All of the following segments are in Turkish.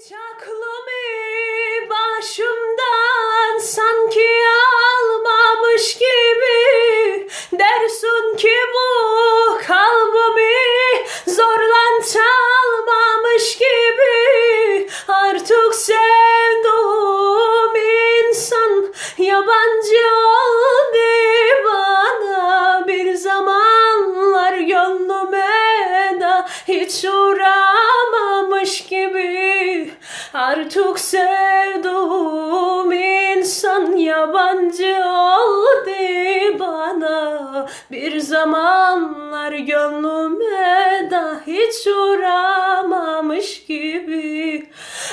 Hiç aklımı başımdan sanki Artık sevduğum insan yabancı oldu bana. Bir zamanlar gönlüme de hiç uğramamış gibi.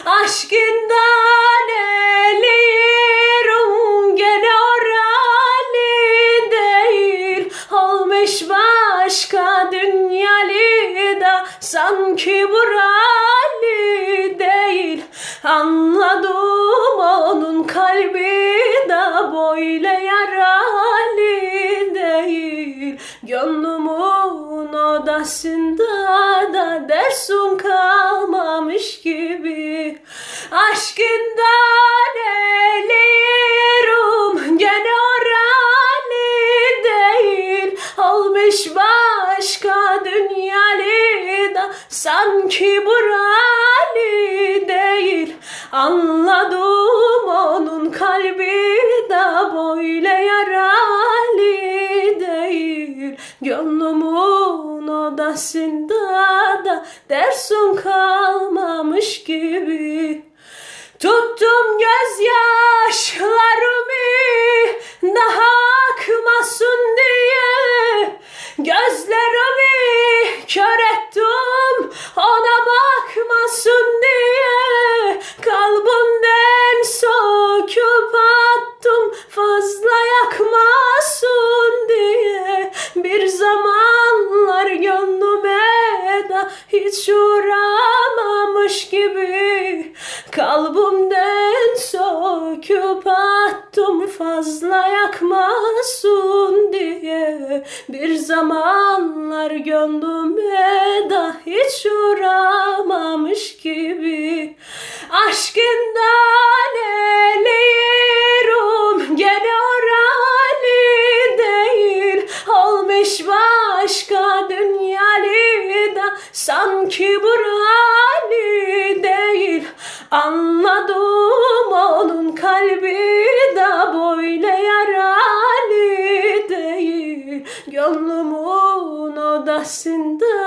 Aşkından eliyorum gene oralı değil. Olmuş başka dünyalı da sanki buralı değil. Anladım onun kalbi de böyle yaralı değil. Gönlümün odasında da dersun kalmamış gibi. Aşkından eliyorum gene oralı değil. Olmuş başka dünyalı da sanki değil Anladım onun kalbi de böyle yaralı değil. Gönlümün odasında da dersun kalmamış gibi. Tuttum gözyaşlarımı daha akmasın diye. Gözlerimi kör ettim ona bakmasın söküp attım fazla yakmasın diye. Bir zamanlar gönlüme de hiç uğramamış gibi Kalbimden söküp attım fazla yakmasın diye. Bir zamanlar gönlüme de hiç başka dünyalı da sanki buralı değil. Anladım onun kalbi de böyle yaralı değil. Gönlümün odasında